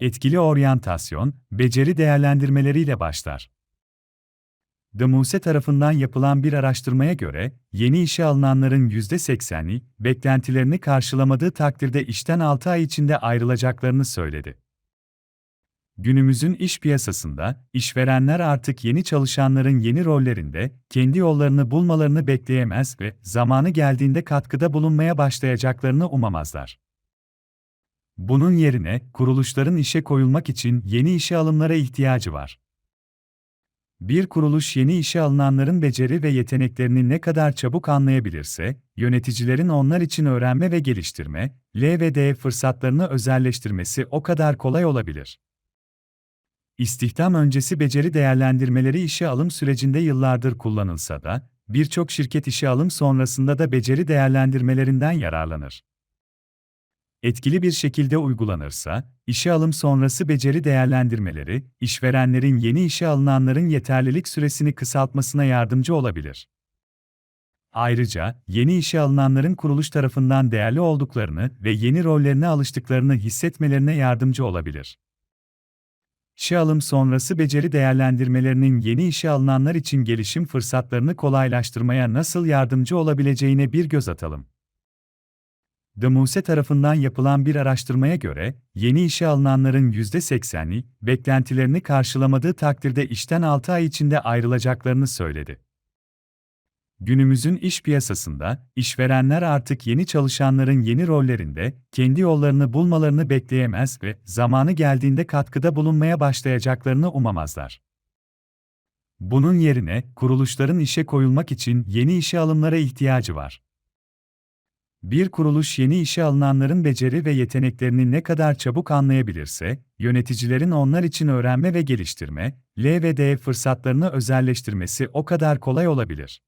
Etkili oryantasyon, beceri değerlendirmeleriyle başlar. DMUSE tarafından yapılan bir araştırmaya göre, yeni işe alınanların %80'i, beklentilerini karşılamadığı takdirde işten 6 ay içinde ayrılacaklarını söyledi. Günümüzün iş piyasasında, işverenler artık yeni çalışanların yeni rollerinde, kendi yollarını bulmalarını bekleyemez ve zamanı geldiğinde katkıda bulunmaya başlayacaklarını umamazlar. Bunun yerine, kuruluşların işe koyulmak için yeni işe alımlara ihtiyacı var. Bir kuruluş yeni işe alınanların beceri ve yeteneklerini ne kadar çabuk anlayabilirse, yöneticilerin onlar için öğrenme ve geliştirme, L ve D fırsatlarını özelleştirmesi o kadar kolay olabilir. İstihdam öncesi beceri değerlendirmeleri işe alım sürecinde yıllardır kullanılsa da, birçok şirket işe alım sonrasında da beceri değerlendirmelerinden yararlanır. Etkili bir şekilde uygulanırsa, işe alım sonrası beceri değerlendirmeleri, işverenlerin yeni işe alınanların yeterlilik süresini kısaltmasına yardımcı olabilir. Ayrıca, yeni işe alınanların kuruluş tarafından değerli olduklarını ve yeni rollerine alıştıklarını hissetmelerine yardımcı olabilir. İşe alım sonrası beceri değerlendirmelerinin yeni işe alınanlar için gelişim fırsatlarını kolaylaştırmaya nasıl yardımcı olabileceğine bir göz atalım. DMUSE tarafından yapılan bir araştırmaya göre, yeni işe alınanların %80'i, beklentilerini karşılamadığı takdirde işten 6 ay içinde ayrılacaklarını söyledi. Günümüzün iş piyasasında, işverenler artık yeni çalışanların yeni rollerinde, kendi yollarını bulmalarını bekleyemez ve zamanı geldiğinde katkıda bulunmaya başlayacaklarını umamazlar. Bunun yerine, kuruluşların işe koyulmak için yeni işe alımlara ihtiyacı var. Bir kuruluş yeni işe alınanların beceri ve yeteneklerini ne kadar çabuk anlayabilirse, yöneticilerin onlar için öğrenme ve geliştirme, L ve D fırsatlarını özelleştirmesi o kadar kolay olabilir.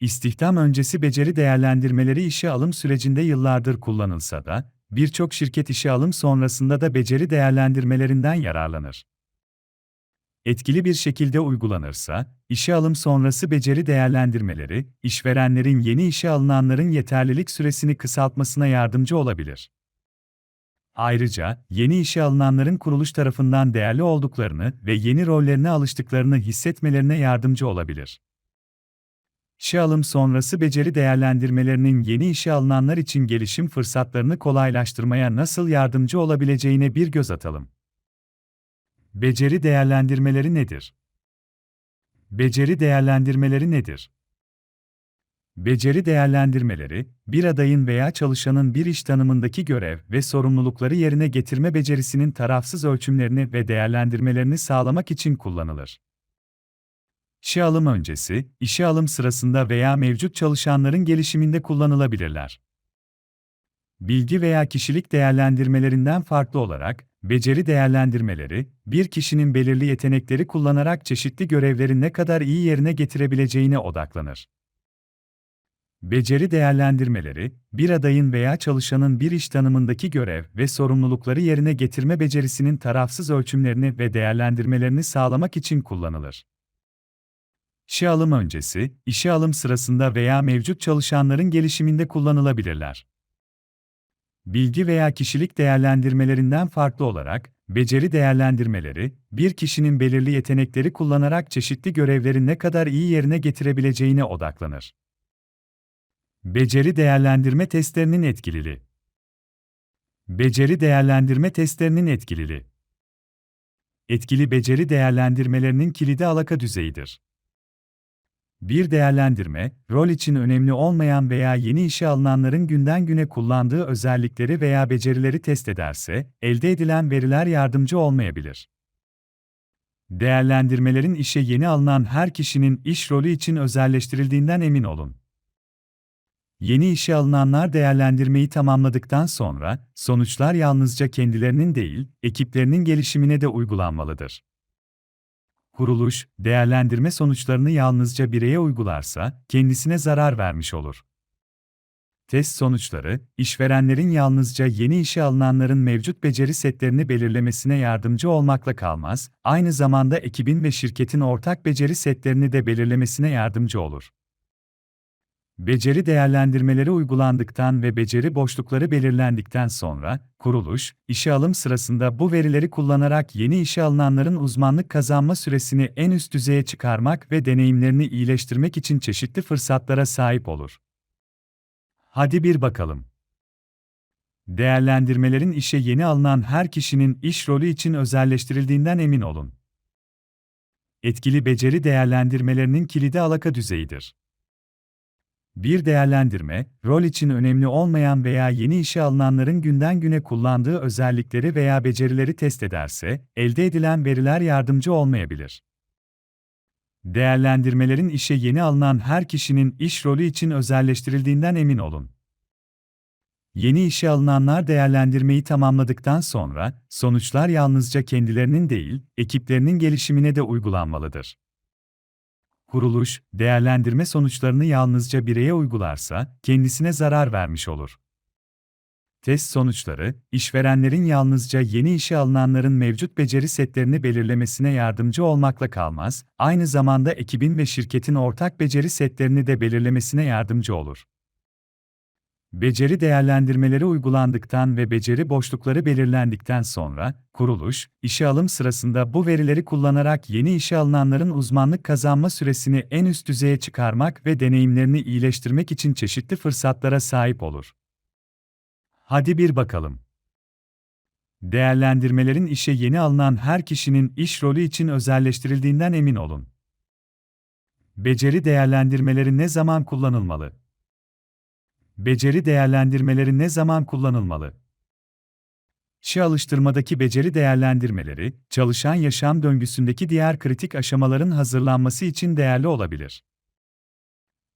İstihdam öncesi beceri değerlendirmeleri işe alım sürecinde yıllardır kullanılsa da, birçok şirket işe alım sonrasında da beceri değerlendirmelerinden yararlanır. Etkili bir şekilde uygulanırsa, işe alım sonrası beceri değerlendirmeleri, işverenlerin yeni işe alınanların yeterlilik süresini kısaltmasına yardımcı olabilir. Ayrıca, yeni işe alınanların kuruluş tarafından değerli olduklarını ve yeni rollerine alıştıklarını hissetmelerine yardımcı olabilir. İşe alım sonrası beceri değerlendirmelerinin yeni işe alınanlar için gelişim fırsatlarını kolaylaştırmaya nasıl yardımcı olabileceğine bir göz atalım. Beceri değerlendirmeleri nedir? Beceri değerlendirmeleri nedir? Beceri değerlendirmeleri, bir adayın veya çalışanın bir iş tanımındaki görev ve sorumlulukları yerine getirme becerisinin tarafsız ölçümlerini ve değerlendirmelerini sağlamak için kullanılır. İşe alım öncesi, işe alım sırasında veya mevcut çalışanların gelişiminde kullanılabilirler. Bilgi veya kişilik değerlendirmelerinden farklı olarak, beceri değerlendirmeleri, bir kişinin belirli yetenekleri kullanarak çeşitli görevleri ne kadar iyi yerine getirebileceğine odaklanır. Beceri değerlendirmeleri, bir adayın veya çalışanın bir iş tanımındaki görev ve sorumlulukları yerine getirme becerisinin tarafsız ölçümlerini ve değerlendirmelerini sağlamak için kullanılır. İşe alım öncesi, işe alım sırasında veya mevcut çalışanların gelişiminde kullanılabilirler. Bilgi veya kişilik değerlendirmelerinden farklı olarak, beceri değerlendirmeleri, bir kişinin belirli yetenekleri kullanarak çeşitli görevleri ne kadar iyi yerine getirebileceğine odaklanır. Beceri değerlendirme testlerinin etkililiği. Beceri değerlendirme testlerinin etkililiği. Etkili beceri değerlendirmelerinin kilidi alaka düzeyidir. Bir değerlendirme, rol için önemli olmayan veya yeni işe alınanların günden güne kullandığı özellikleri veya becerileri test ederse, elde edilen veriler yardımcı olmayabilir. Değerlendirmelerin işe yeni alınan her kişinin iş rolü için özelleştirildiğinden emin olun. Yeni işe alınanlar değerlendirmeyi tamamladıktan sonra, sonuçlar yalnızca kendilerinin değil, ekiplerinin gelişimine de uygulanmalıdır kuruluş, değerlendirme sonuçlarını yalnızca bireye uygularsa, kendisine zarar vermiş olur. Test sonuçları, işverenlerin yalnızca yeni işe alınanların mevcut beceri setlerini belirlemesine yardımcı olmakla kalmaz, aynı zamanda ekibin ve şirketin ortak beceri setlerini de belirlemesine yardımcı olur. Beceri değerlendirmeleri uygulandıktan ve beceri boşlukları belirlendikten sonra, kuruluş, işe alım sırasında bu verileri kullanarak yeni işe alınanların uzmanlık kazanma süresini en üst düzeye çıkarmak ve deneyimlerini iyileştirmek için çeşitli fırsatlara sahip olur. Hadi bir bakalım. Değerlendirmelerin işe yeni alınan her kişinin iş rolü için özelleştirildiğinden emin olun. Etkili beceri değerlendirmelerinin kilidi alaka düzeyidir. Bir değerlendirme, rol için önemli olmayan veya yeni işe alınanların günden güne kullandığı özellikleri veya becerileri test ederse, elde edilen veriler yardımcı olmayabilir. Değerlendirmelerin işe yeni alınan her kişinin iş rolü için özelleştirildiğinden emin olun. Yeni işe alınanlar değerlendirmeyi tamamladıktan sonra, sonuçlar yalnızca kendilerinin değil, ekiplerinin gelişimine de uygulanmalıdır. Kuruluş, değerlendirme sonuçlarını yalnızca bireye uygularsa, kendisine zarar vermiş olur. Test sonuçları, işverenlerin yalnızca yeni işe alınanların mevcut beceri setlerini belirlemesine yardımcı olmakla kalmaz, aynı zamanda ekibin ve şirketin ortak beceri setlerini de belirlemesine yardımcı olur. Beceri değerlendirmeleri uygulandıktan ve beceri boşlukları belirlendikten sonra, kuruluş, işe alım sırasında bu verileri kullanarak yeni işe alınanların uzmanlık kazanma süresini en üst düzeye çıkarmak ve deneyimlerini iyileştirmek için çeşitli fırsatlara sahip olur. Hadi bir bakalım. Değerlendirmelerin işe yeni alınan her kişinin iş rolü için özelleştirildiğinden emin olun. Beceri değerlendirmeleri ne zaman kullanılmalı? Beceri değerlendirmeleri ne zaman kullanılmalı? Şi alıştırmadaki beceri değerlendirmeleri, çalışan yaşam döngüsündeki diğer kritik aşamaların hazırlanması için değerli olabilir.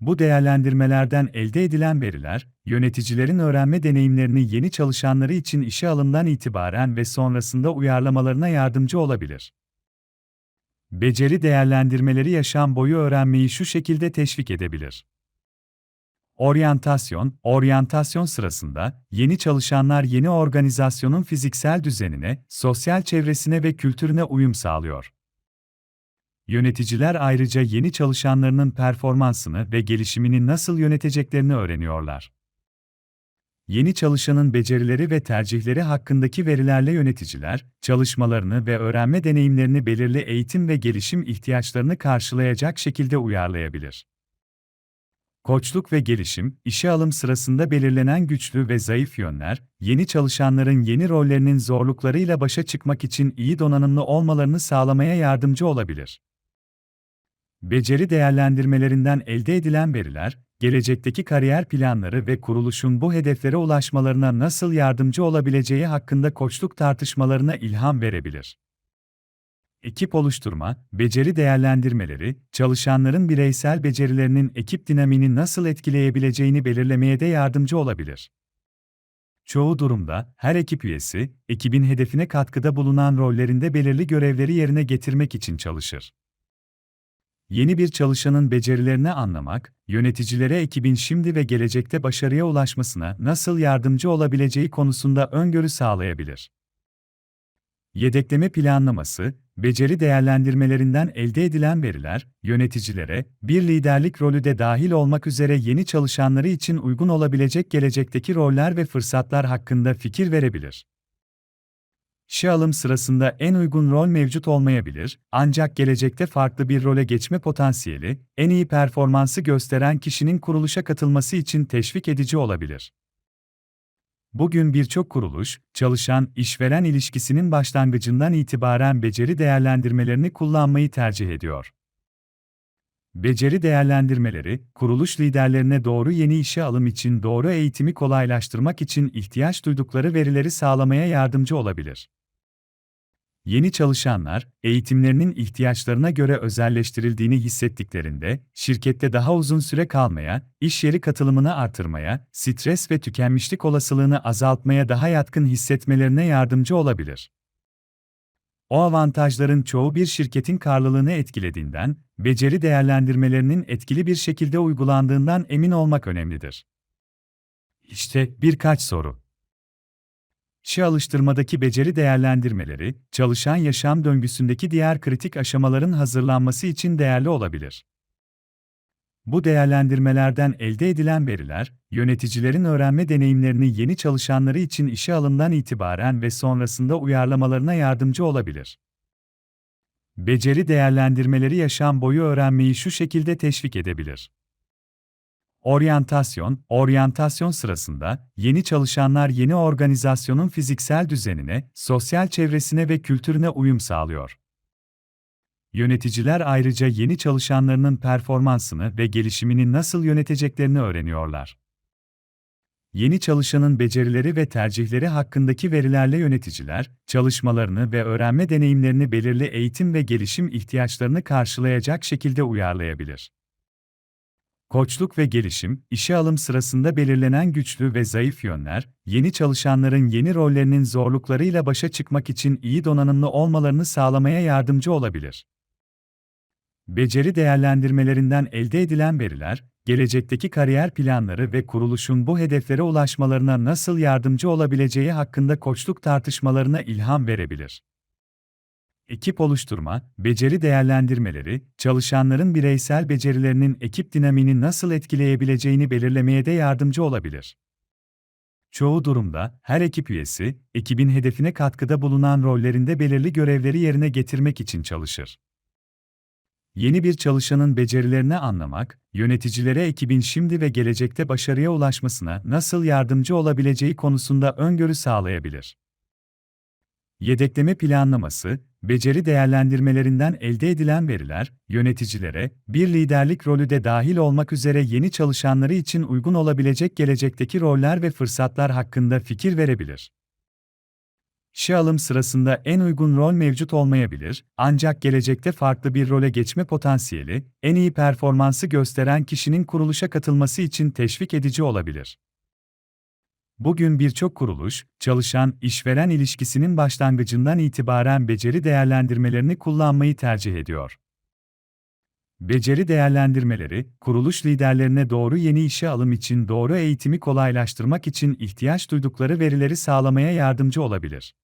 Bu değerlendirmelerden elde edilen veriler, yöneticilerin öğrenme deneyimlerini yeni çalışanları için işe alımdan itibaren ve sonrasında uyarlamalarına yardımcı olabilir. Beceri değerlendirmeleri yaşam boyu öğrenmeyi şu şekilde teşvik edebilir. Oryantasyon, oryantasyon sırasında yeni çalışanlar yeni organizasyonun fiziksel düzenine, sosyal çevresine ve kültürüne uyum sağlıyor. Yöneticiler ayrıca yeni çalışanlarının performansını ve gelişimini nasıl yöneteceklerini öğreniyorlar. Yeni çalışanın becerileri ve tercihleri hakkındaki verilerle yöneticiler, çalışmalarını ve öğrenme deneyimlerini belirli eğitim ve gelişim ihtiyaçlarını karşılayacak şekilde uyarlayabilir. Koçluk ve gelişim, işe alım sırasında belirlenen güçlü ve zayıf yönler, yeni çalışanların yeni rollerinin zorluklarıyla başa çıkmak için iyi donanımlı olmalarını sağlamaya yardımcı olabilir. Beceri değerlendirmelerinden elde edilen veriler, gelecekteki kariyer planları ve kuruluşun bu hedeflere ulaşmalarına nasıl yardımcı olabileceği hakkında koçluk tartışmalarına ilham verebilir. Ekip oluşturma, beceri değerlendirmeleri, çalışanların bireysel becerilerinin ekip dinamini nasıl etkileyebileceğini belirlemeye de yardımcı olabilir. Çoğu durumda, her ekip üyesi, ekibin hedefine katkıda bulunan rollerinde belirli görevleri yerine getirmek için çalışır. Yeni bir çalışanın becerilerini anlamak, yöneticilere ekibin şimdi ve gelecekte başarıya ulaşmasına nasıl yardımcı olabileceği konusunda öngörü sağlayabilir. Yedekleme planlaması, beceri değerlendirmelerinden elde edilen veriler, yöneticilere, bir liderlik rolü de dahil olmak üzere yeni çalışanları için uygun olabilecek gelecekteki roller ve fırsatlar hakkında fikir verebilir. İşe alım sırasında en uygun rol mevcut olmayabilir, ancak gelecekte farklı bir role geçme potansiyeli, en iyi performansı gösteren kişinin kuruluşa katılması için teşvik edici olabilir. Bugün birçok kuruluş, çalışan-işveren ilişkisinin başlangıcından itibaren beceri değerlendirmelerini kullanmayı tercih ediyor. Beceri değerlendirmeleri, kuruluş liderlerine doğru yeni işe alım için doğru eğitimi kolaylaştırmak için ihtiyaç duydukları verileri sağlamaya yardımcı olabilir. Yeni çalışanlar, eğitimlerinin ihtiyaçlarına göre özelleştirildiğini hissettiklerinde, şirkette daha uzun süre kalmaya, iş yeri katılımını artırmaya, stres ve tükenmişlik olasılığını azaltmaya daha yatkın hissetmelerine yardımcı olabilir. O avantajların çoğu bir şirketin karlılığını etkilediğinden, beceri değerlendirmelerinin etkili bir şekilde uygulandığından emin olmak önemlidir. İşte birkaç soru. Şi alıştırmadaki beceri değerlendirmeleri, çalışan yaşam döngüsündeki diğer kritik aşamaların hazırlanması için değerli olabilir. Bu değerlendirmelerden elde edilen veriler, yöneticilerin öğrenme deneyimlerini yeni çalışanları için işe alımdan itibaren ve sonrasında uyarlamalarına yardımcı olabilir. Beceri değerlendirmeleri yaşam boyu öğrenmeyi şu şekilde teşvik edebilir. Oryantasyon, oryantasyon sırasında yeni çalışanlar yeni organizasyonun fiziksel düzenine, sosyal çevresine ve kültürüne uyum sağlıyor. Yöneticiler ayrıca yeni çalışanlarının performansını ve gelişimini nasıl yöneteceklerini öğreniyorlar. Yeni çalışanın becerileri ve tercihleri hakkındaki verilerle yöneticiler, çalışmalarını ve öğrenme deneyimlerini belirli eğitim ve gelişim ihtiyaçlarını karşılayacak şekilde uyarlayabilir. Koçluk ve gelişim, işe alım sırasında belirlenen güçlü ve zayıf yönler, yeni çalışanların yeni rollerinin zorluklarıyla başa çıkmak için iyi donanımlı olmalarını sağlamaya yardımcı olabilir. Beceri değerlendirmelerinden elde edilen veriler, gelecekteki kariyer planları ve kuruluşun bu hedeflere ulaşmalarına nasıl yardımcı olabileceği hakkında koçluk tartışmalarına ilham verebilir. Ekip oluşturma, beceri değerlendirmeleri, çalışanların bireysel becerilerinin ekip dinamini nasıl etkileyebileceğini belirlemeye de yardımcı olabilir. Çoğu durumda, her ekip üyesi, ekibin hedefine katkıda bulunan rollerinde belirli görevleri yerine getirmek için çalışır. Yeni bir çalışanın becerilerini anlamak, yöneticilere ekibin şimdi ve gelecekte başarıya ulaşmasına nasıl yardımcı olabileceği konusunda öngörü sağlayabilir. Yedekleme planlaması, beceri değerlendirmelerinden elde edilen veriler, yöneticilere, bir liderlik rolü de dahil olmak üzere yeni çalışanları için uygun olabilecek gelecekteki roller ve fırsatlar hakkında fikir verebilir. İşe alım sırasında en uygun rol mevcut olmayabilir, ancak gelecekte farklı bir role geçme potansiyeli, en iyi performansı gösteren kişinin kuruluşa katılması için teşvik edici olabilir. Bugün birçok kuruluş, çalışan-işveren ilişkisinin başlangıcından itibaren beceri değerlendirmelerini kullanmayı tercih ediyor. Beceri değerlendirmeleri, kuruluş liderlerine doğru yeni işe alım için doğru eğitimi kolaylaştırmak için ihtiyaç duydukları verileri sağlamaya yardımcı olabilir.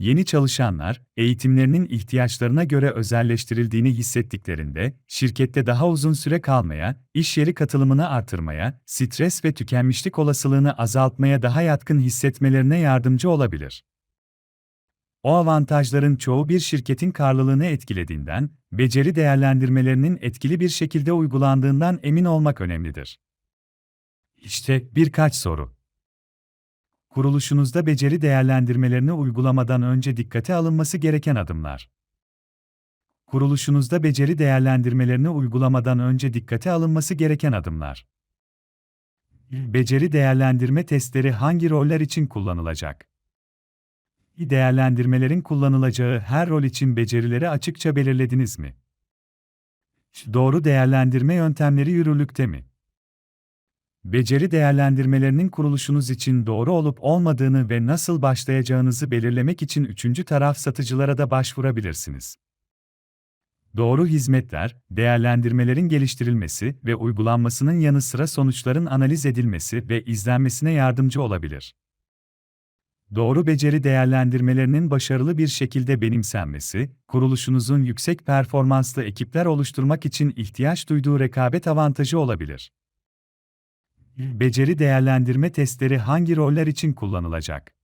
Yeni çalışanlar, eğitimlerinin ihtiyaçlarına göre özelleştirildiğini hissettiklerinde, şirkette daha uzun süre kalmaya, iş yeri katılımını artırmaya, stres ve tükenmişlik olasılığını azaltmaya daha yatkın hissetmelerine yardımcı olabilir. O avantajların çoğu bir şirketin karlılığını etkilediğinden, beceri değerlendirmelerinin etkili bir şekilde uygulandığından emin olmak önemlidir. İşte birkaç soru. Kuruluşunuzda beceri değerlendirmelerini uygulamadan önce dikkate alınması gereken adımlar. Kuruluşunuzda beceri değerlendirmelerini uygulamadan önce dikkate alınması gereken adımlar. Beceri değerlendirme testleri hangi roller için kullanılacak? Değerlendirmelerin kullanılacağı her rol için becerileri açıkça belirlediniz mi? Doğru değerlendirme yöntemleri yürürlükte mi? Beceri değerlendirmelerinin kuruluşunuz için doğru olup olmadığını ve nasıl başlayacağınızı belirlemek için üçüncü taraf satıcılara da başvurabilirsiniz. Doğru hizmetler, değerlendirmelerin geliştirilmesi ve uygulanmasının yanı sıra sonuçların analiz edilmesi ve izlenmesine yardımcı olabilir. Doğru beceri değerlendirmelerinin başarılı bir şekilde benimsenmesi, kuruluşunuzun yüksek performanslı ekipler oluşturmak için ihtiyaç duyduğu rekabet avantajı olabilir. Beceri değerlendirme testleri hangi roller için kullanılacak?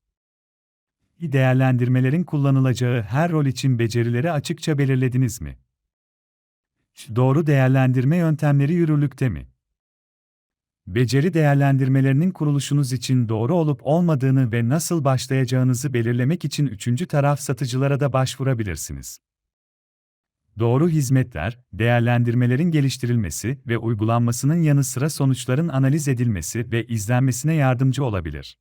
Değerlendirmelerin kullanılacağı her rol için becerileri açıkça belirlediniz mi? Doğru değerlendirme yöntemleri yürürlükte mi? Beceri değerlendirmelerinin kuruluşunuz için doğru olup olmadığını ve nasıl başlayacağınızı belirlemek için üçüncü taraf satıcılara da başvurabilirsiniz. Doğru hizmetler, değerlendirmelerin geliştirilmesi ve uygulanmasının yanı sıra sonuçların analiz edilmesi ve izlenmesine yardımcı olabilir.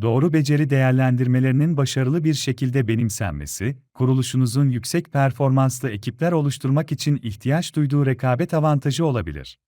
Doğru beceri değerlendirmelerinin başarılı bir şekilde benimsenmesi, kuruluşunuzun yüksek performanslı ekipler oluşturmak için ihtiyaç duyduğu rekabet avantajı olabilir.